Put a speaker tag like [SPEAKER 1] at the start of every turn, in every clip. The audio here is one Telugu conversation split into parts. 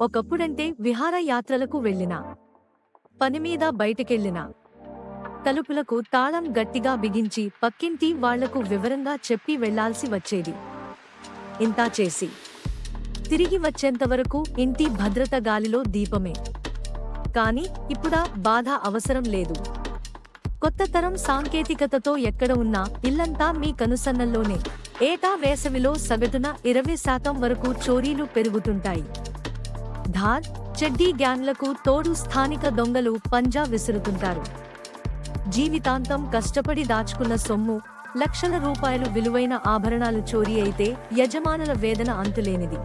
[SPEAKER 1] ఒకప్పుడంటే విహారయాత్రలకు వెళ్ళినా పనిమీద బయటికెళ్ళినా తలుపులకు తాళం గట్టిగా బిగించి పక్కింటి వాళ్ళకు వివరంగా చెప్పి వెళ్ళాల్సి వచ్చేది. ఇంతా చేసి తిరిగి వచ్చేంతవరకు ఇంటి భద్రత గాలిలో దీపమే. కాని ఇప్పుడా బాధ అవసరం లేదు. కొత్త తరం సాంకేతికతతో ఎక్కడ ఉన్నా ఇల్లంతా మీ కనుసన్నల్లోనే. ఏటా వేసవిలో సగటున ఇరవై శాతం వరకు చోరీలు పెరుగుతుంటాయి. ధార్ చెడ్డీ గ్యాంగ్లకు తోడు స్థానిక దొంగలు పంజా విసురుతుంటారు. జీవితాంతం కష్టపడి దాచుకున్న సొమ్ము లక్షల రూపాయలు విలువైన ఆభరణాలు చోరీ అయితే యజమానుల వేదన అంతులేనిది.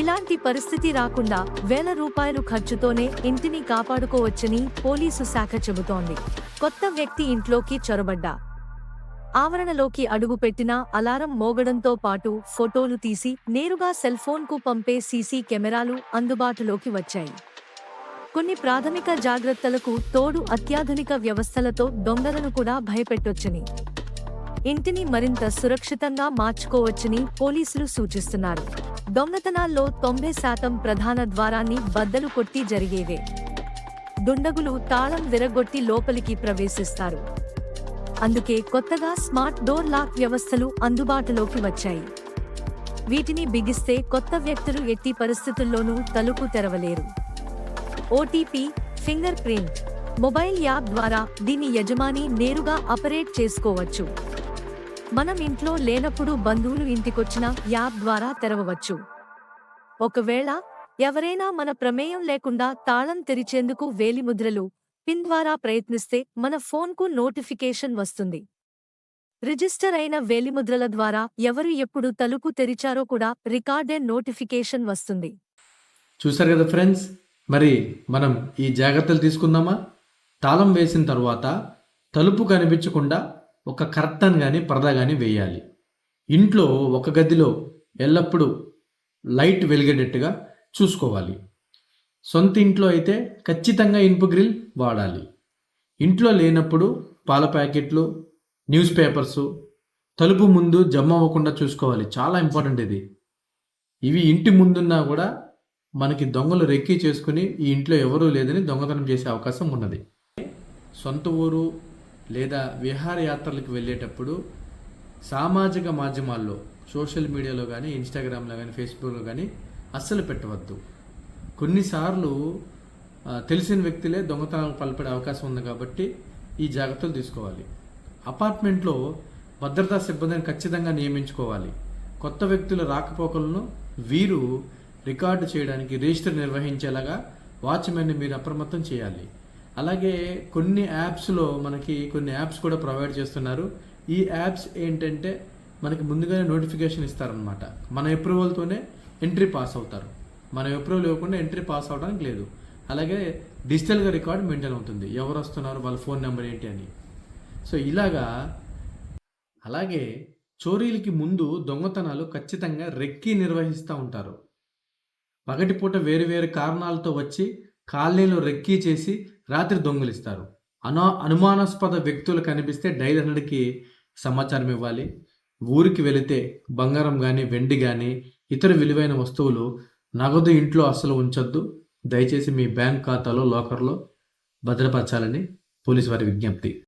[SPEAKER 1] ఇలాంటి పరిస్థితి రాకుండా వేల రూపాయలు ఖర్చుతోనే ఇంటిని కాపాడుకోవచ్చని పోలీసు శాఖ చెబుతోంది. కొత్త వ్యక్తి ఇంట్లోకి చొరబడ్డా. ఆవరణలోకి అడుగుపెట్టిన అలారం మోగడంతో పాటు ఫోటోలు తీసి నేరుగా సెల్ ఫోన్కు పంపే సీసీ కెమెరాలు అందుబాటులోకి వచ్చాయి. కొన్ని ప్రాథమిక జాగ్రత్తలకు తోడు అత్యాధునిక వ్యవస్థలతో దొంగలను కూడా భయపెట్టొచ్చని ఇంటిని మరింత సురక్షితంగా మార్చుకోవచ్చని పోలీసులు సూచిస్తున్నారు. దొంగతనాల్లో తొంభై శాతం ప్రధాన ద్వారాన్ని బద్దలు కొట్టి జరిగేవే. దుండగులు తాళం విరగొట్టి లోపలికి ప్రవేశిస్తారు. అందుకే కొత్తగా స్మార్ట్ డోర్ లాక్ వ్యవస్థలు అందుబాటులోకి వచ్చాయి. వీటిని బిగిస్తే కొత్త వ్యక్తులు ఎట్టి పరిస్థితుల్లోనూ తలుపు తెరవలేరు. OTP fingerprint mobile app ద్వారా దీని యజమాని నేరుగా ఆపరేట్ చేసుకోవచ్చు. మనం ఇంట్లో లేనప్పుడు బంధువులు ఇంటికొచ్చిన యాప్ ద్వారా తెరవవచ్చు. ఒకవేళ ఎవరైనా మన ప్రమేయం లేకుండా తాళం తెరిచేందుకు వేలిముద్రలు పిన్ ద్వారా ప్రయత్నిస్తే మన ఫోన్కు నోటిఫికేషన్ వస్తుంది. రిజిస్టర్ అయిన వేలిముద్రల ద్వారా ఎవరు ఎప్పుడు తలుపు తెరిచారో కూడా రికార్డెడ్ నోటిఫికేషన్ వస్తుంది.
[SPEAKER 2] చూశారు కదా ఫ్రెండ్స్? మరి మనం ఈ జాగ్రత్తలు తీసుకుందామా? తాళం వేసిన తర్వాత తలుపు కనిపించకుండా ఒక కర్టన్ కానీ పరదా కానీ వేయాలి. ఇంట్లో ఒక గదిలో ఎల్లప్పుడూ లైట్ వెలిగేటట్టుగా చూసుకోవాలి. సొంత ఇంట్లో అయితే ఖచ్చితంగా ఇనుప గ్రిల్ వాడాలి. ఇంట్లో లేనప్పుడు పాల ప్యాకెట్లు న్యూస్ పేపర్సు తలుపు ముందు జమ అవ్వకుండా చూసుకోవాలి. చాలా ఇంపార్టెంట్ ఇది. ఇవి ఇంటి ముందున్నా కూడా మనకి దొంగలు రెక్కి చేసుకుని ఈ ఇంట్లో ఎవరూ లేదని దొంగతనం చేసే అవకాశం ఉన్నది. సొంత ఊరు లేదా విహారయాత్రలకు వెళ్ళేటప్పుడు సామాజిక మాధ్యమాల్లో సోషల్ మీడియాలో కానీ ఇన్స్టాగ్రామ్లో కానీ ఫేస్బుక్లో కానీ అస్సలు పెట్టవద్దు. కొన్నిసార్లు తెలిసిన వ్యక్తులే దొంగతనాలకు పాల్పడే అవకాశం ఉంది కాబట్టి ఈ జాగ్రత్తలు తీసుకోవాలి. అపార్ట్మెంట్లో భద్రతా సిబ్బందిని ఖచ్చితంగా నియమించుకోవాలి. కొత్త వ్యక్తుల రాకపోకలను వీరు రికార్డు చేయడానికి రిజిస్టర్ నిర్వహించేలాగా వాచ్మెన్ని మీరు అప్రమత్తం చేయాలి. అలాగే కొన్ని యాప్స్లో మనకి కొన్ని యాప్స్ కూడా ప్రొవైడ్ చేస్తున్నారు. ఈ యాప్స్ ఏంటంటే మనకి ముందుగానే నోటిఫికేషన్ ఇస్తారనమాట మన అప్రూవల్తోనే ఎంట్రీ పాస్ అవుతారు. మనం అప్రూవల్ ఇవ్వకుండా ఎంట్రీ పాస్ అవడానికి లేదు. అలాగే డిజిటల్గా రికార్డ్ మెయింటైన్ అవుతుంది. ఎవరు వస్తున్నారు వాళ్ళ ఫోన్ నెంబర్ ఏంటి అని. సో ఇలాగా అలాగే చోరీలకి ముందు దొంగతనాలు ఖచ్చితంగా రెక్కి నిర్వహిస్తూ ఉంటారు. పగటిపూట వేరు వేరు కారణాలతో వచ్చి కాలనీలో రెక్కీ చేసి రాత్రి దొంగిలిస్తారు. అనా అనుమానాస్పద వ్యక్తులు కనిపిస్తే డైల్ హండ్రెడ్కి సమాచారం ఇవ్వాలి. ఊరికి వెళితే బంగారం కానీ వెండి కానీ ఇతర విలువైన వస్తువులు నగదు ఇంట్లో అస్సలు ఉంచొద్దు. దయచేసి మీ బ్యాంక్ ఖాతాలో లాకర్లో భద్రపరచాలని పోలీసు వారి విజ్ఞప్తి.